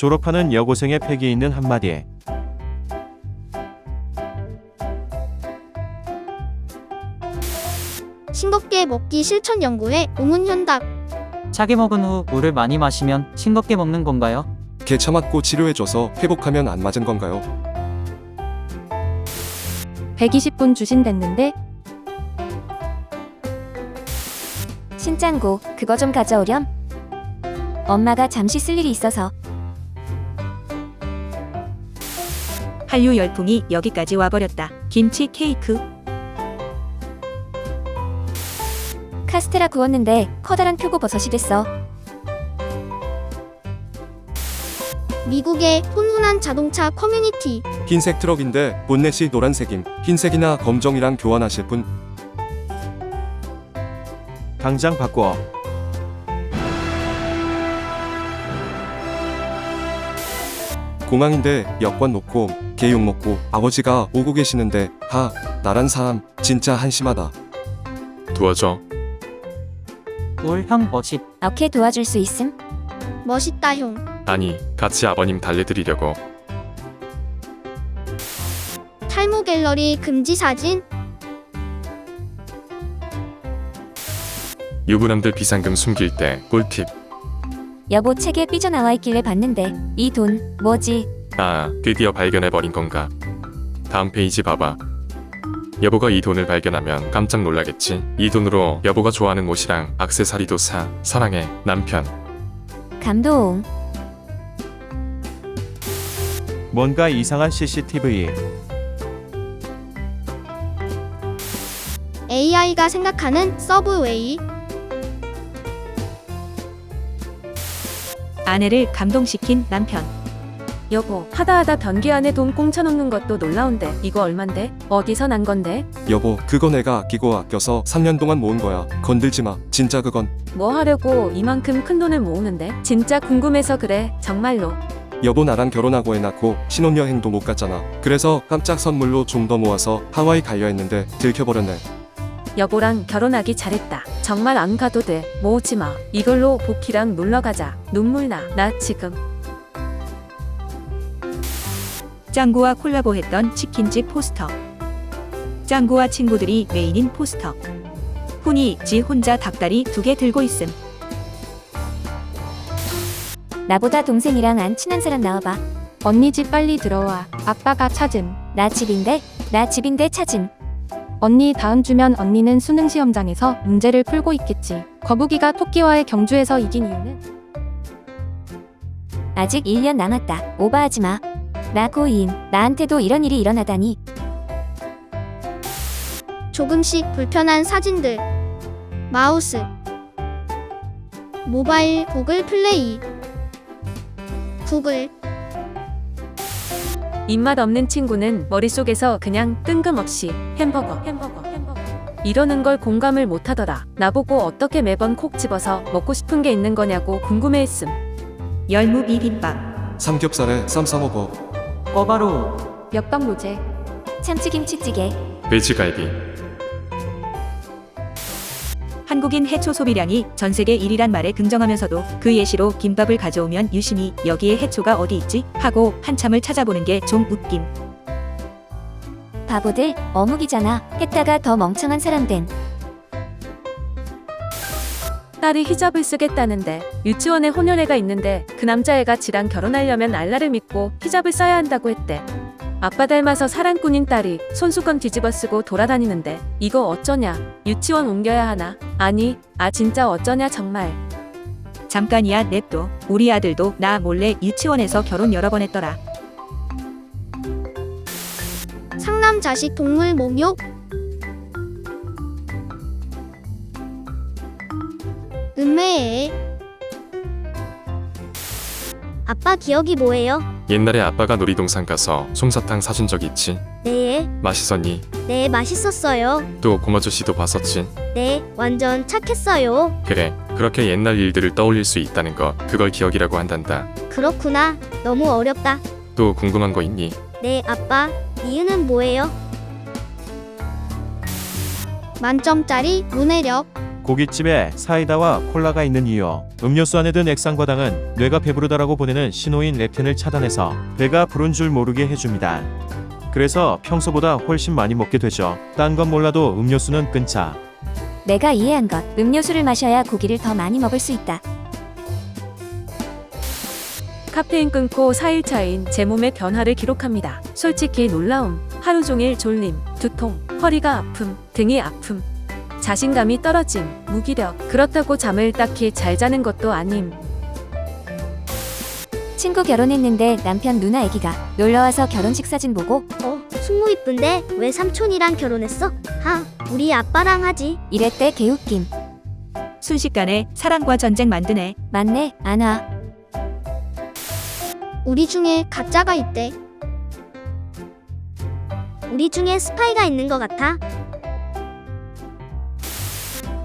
졸업하는 여고생의 패기 있는 한마디에 싱겁게 먹기 실천 연구회 우문현답 차게 먹은 후 물을 많이 마시면 싱겁게 먹는 건가요? 개 참았고 치료해줘서 회복하면 안 맞은 건가요? 120분 주신댔는데 신짱구, 그거 좀 가져오렴. 엄마가 잠시 쓸 일이 있어서 한류 열풍이 여기까지 와버렸다. 김치 케이크. 카스테라 구웠는데 커다란 표고버섯이 됐어. 미국의 훈훈한 자동차 커뮤니티 흰색 트럭인데 본넷이 노란색임. 흰색이나 검정이랑 교환하실 분 당장 바꿔. 공항인데 여권 놓고 개욕 먹고 아버지가 오고 계시는데 하 나란 사람 진짜 한심하다. 도와줘. 올형 멋있. 어케 도와줄 수 있음? 멋있다 형 아니, 같이 아버님 달래드리려고. 탈모 갤러리 금지 사진 유부남들 비상금 숨길 때 꿀팁. 여보 책에 삐져나와 있길래 봤는데 이 돈 뭐지? 아, 드디어 발견해버린 건가? 다음 페이지 봐봐. 여보가 이 돈을 발견하면 깜짝 놀라겠지. 이 돈으로 여보가 좋아하는 옷이랑 악세사리도 사. 사랑해, 남편. 감동. 뭔가 이상한 CCTV. AI가 생각하는 서브웨이 아내를 감동시킨 남편. 여보, 하다 하다 변기 안에 돈 꽁쳐 놓는 것도 놀라운데 이거 얼만데? 어디서 난 건데? 여보 그거 내가 아끼고 아껴서 3년 동안 모은 거야. 건들지 마. 진짜 그건 뭐 하려고 이만큼 큰 돈을 모으는데? 진짜 궁금해서 그래. 정말로. 여보 나랑 결혼하고 애 낳고 신혼여행도 못 갔잖아. 그래서 깜짝 선물로 좀 더 모아서 하와이 가려 했는데 들켜버렸네. 여보랑 결혼하기 잘했다. 정말 안 가도 돼. 모으지 마. 이걸로 복희랑 놀러 가자. 눈물 나. 나 지금. 짱구와 콜라보했던 치킨집 포스터. 짱구와 친구들이 메인인 포스터. 훈이 지 혼자 닭다리 두 개 들고 있음. 나보다 동생이랑 안 친한 사람 나와봐. 언니 집 빨리 들어와. 아빠가 찾음. 나 집인데? 나 집인데 찾음. 언니 다음 주면 언니는 수능 시험장에서 문제를 풀고 있겠지. 거북이가 토끼와의 경주에서 이긴 이유는 아직 1년 남았다. 오버하지 마. 나 고2임. 나한테도 이런 일이 일어나다니. 조금씩 불편한 사진들 마우스 모바일 구글 플레이 구글 입맛 없는 친구는 머릿속에서 그냥 뜬금없이 햄버거, 햄버거, 햄버거. 이러는 걸 공감을 못 하더라. 나보고 어떻게 매번 콕 집어서 먹고 싶은 게 있는 거냐고 궁금해했음. 열무 비빔밥. 삼겹살에 쌈 싸먹어. 꺼바로. 몇박 로제. 참치김치찌개. 돼지갈비. 한국인 해초 소비량이 전 세계 1위란 말에 긍정하면서도 그 예시로 김밥을 가져오면 유심히 여기에 해초가 어디 있지? 하고 한참을 찾아보는 게 좀 웃김. 바보들 어묵이잖아. 했다가 더 멍청한 사람 된. 딸이 히잡을 쓰겠다는데 유치원에 혼혈애가 있는데 그 남자애가 지랑 결혼하려면 알라를 믿고 히잡을 써야 한다고 했대. 아빠 닮아서 사랑꾼인 딸이 손수건 뒤집어 쓰고 돌아다니는데 이거 어쩌냐? 유치원 옮겨야 하나? 아니, 아 진짜 어쩌냐 정말. 잠깐이야 냅둬. 우리 아들도 나 몰래 유치원에서 결혼 여러 번 했더라. 상남 자식 동물 목욕 음메에 아빠 기억이 뭐예요? 옛날에 아빠가 놀이동산 가서 솜사탕 사준 적 있지? 네, 맛있었니? 네 맛있었어요. 또 고마주씨도 봤었지? 네, 완전 착했어요. 그래, 그렇게 옛날 일들을 떠올릴 수 있다는 거, 그걸 기억이라고 한단다. 그렇구나. 너무 어렵다. 또 궁금한 거 있니? 네, 아빠. 이유는 뭐예요? 만점짜리 문해력 고깃집에 사이다와 콜라가 있는 이유. 음료수 안에 든 액상과당은 뇌가 배부르다라고 보내는 신호인 렙틴을 차단해서 배가 부른 줄 모르게 해줍니다. 그래서 평소보다 훨씬 많이 먹게 되죠. 딴 건 몰라도 음료수는 끊자. 내가 이해한 것. 음료수를 마셔야 고기를 더 많이 먹을 수 있다. 카페인 끊고 4일 차인 제 몸의 변화를 기록합니다. 솔직히 놀라움, 하루 종일 졸림, 두통, 허리가 아픔, 등이 아픔, 자신감이 떨어짐, 무기력. 그렇다고 잠을 딱히 잘 자는 것도 아님. 친구 결혼했는데 남편 누나 애기가 놀러와서 결혼식 사진 보고 어, 숙모 이쁜데 왜 삼촌이랑 결혼했어? 하, 우리 아빠랑 하지. 이랬대 개웃김. 순식간에 사랑과 전쟁 만드네. 맞네, 안 와. 우리 중에 가짜가 있대. 우리 중에 스파이가 있는 것 같아.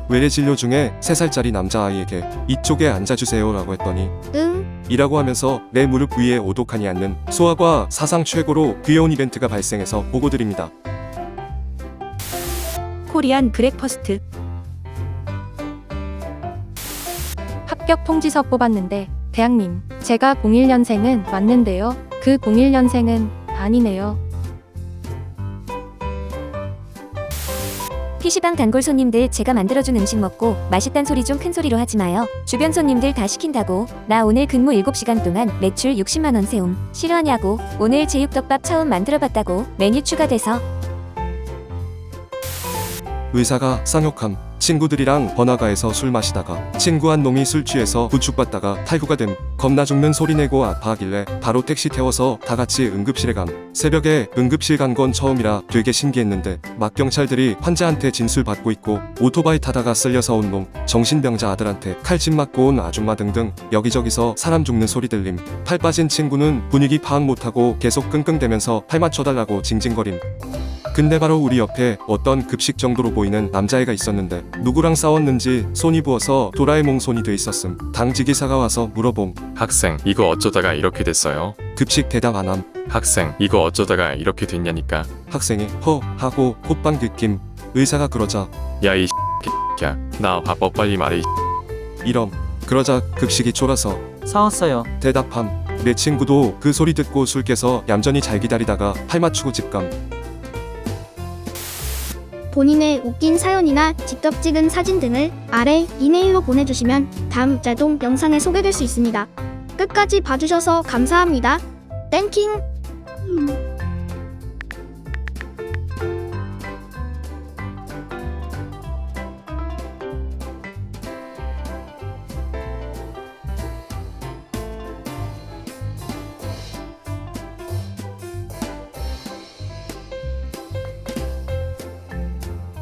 외래 진료 중에 3살짜리 남자아이에게 이쪽에 앉아주세요 라고 했더니 응, 이라고 하면서 내 무릎 위에 오독하니 앉는 소아과 사상 최고로 귀여운 이벤트가 발생해서 보고드립니다. 코리안 브렉퍼스트. 합격 통지서 뽑았는데 대학님 제가 01년생은 맞는데요. 그 01년생은 아니네요. PC방 단골 손님들 제가 만들어준 음식 먹고 맛있단 소리 좀 큰 소리로 하지 마요. 주변 손님들 다 시킨다고. 나 오늘 근무 7시간 동안 매출 60만원 세움. 싫어하냐고. 오늘 제육덮밥 처음 만들어봤다고. 메뉴 추가돼서. 의사가 쌍욕함 친구들이랑 번화가에서 술 마시다가 친구 한 놈이 술 취해서 부축받다가 탈구가 됨 겁나 죽는 소리 내고 아파하길래 바로 택시 태워서 다 같이 응급실에 감. 새벽에 응급실 간 건 처음이라 되게 신기했는데 막 경찰들이 환자한테 진술 받고 있고 오토바이 타다가 쓸려서 온 놈 정신병자 아들한테 칼집 맞고 온 아줌마 등등 여기저기서 사람 죽는 소리 들림. 팔 빠진 친구는 분위기 파악 못하고 계속 끙끙대면서 팔 맞춰달라고 징징거림. 근데 바로 우리 옆에 어떤 급식 정도로 보이는 남자애가 있었는데 누구랑 싸웠는지 손이 부어서 도라에몽 손이 돼 있었음. 당직이사가 와서 물어봄. 학생, 이거 어쩌다가 이렇게 됐어요? 급식 대답 안 함. 학생, 이거 어쩌다가 이렇게 됐냐니까. 학생이 허 하고 콧방 긋김. 의사가 그러자 야, 이 야, 나 밥법 빨리 말해. 이 이럼. 그러자 급식이 쫄아서 사왔어요. 대답함. 내 친구도 그 소리 듣고 술 깨서 얌전히 잘 기다리다가 팔 맞추고 집감. 본인의 웃긴 사연이나 직접 찍은 사진 등을 아래 이메일로 보내주시면 다음 자동 영상에 소개될 수 있습니다. 끝까지 봐주셔서 감사합니다. 땡킹!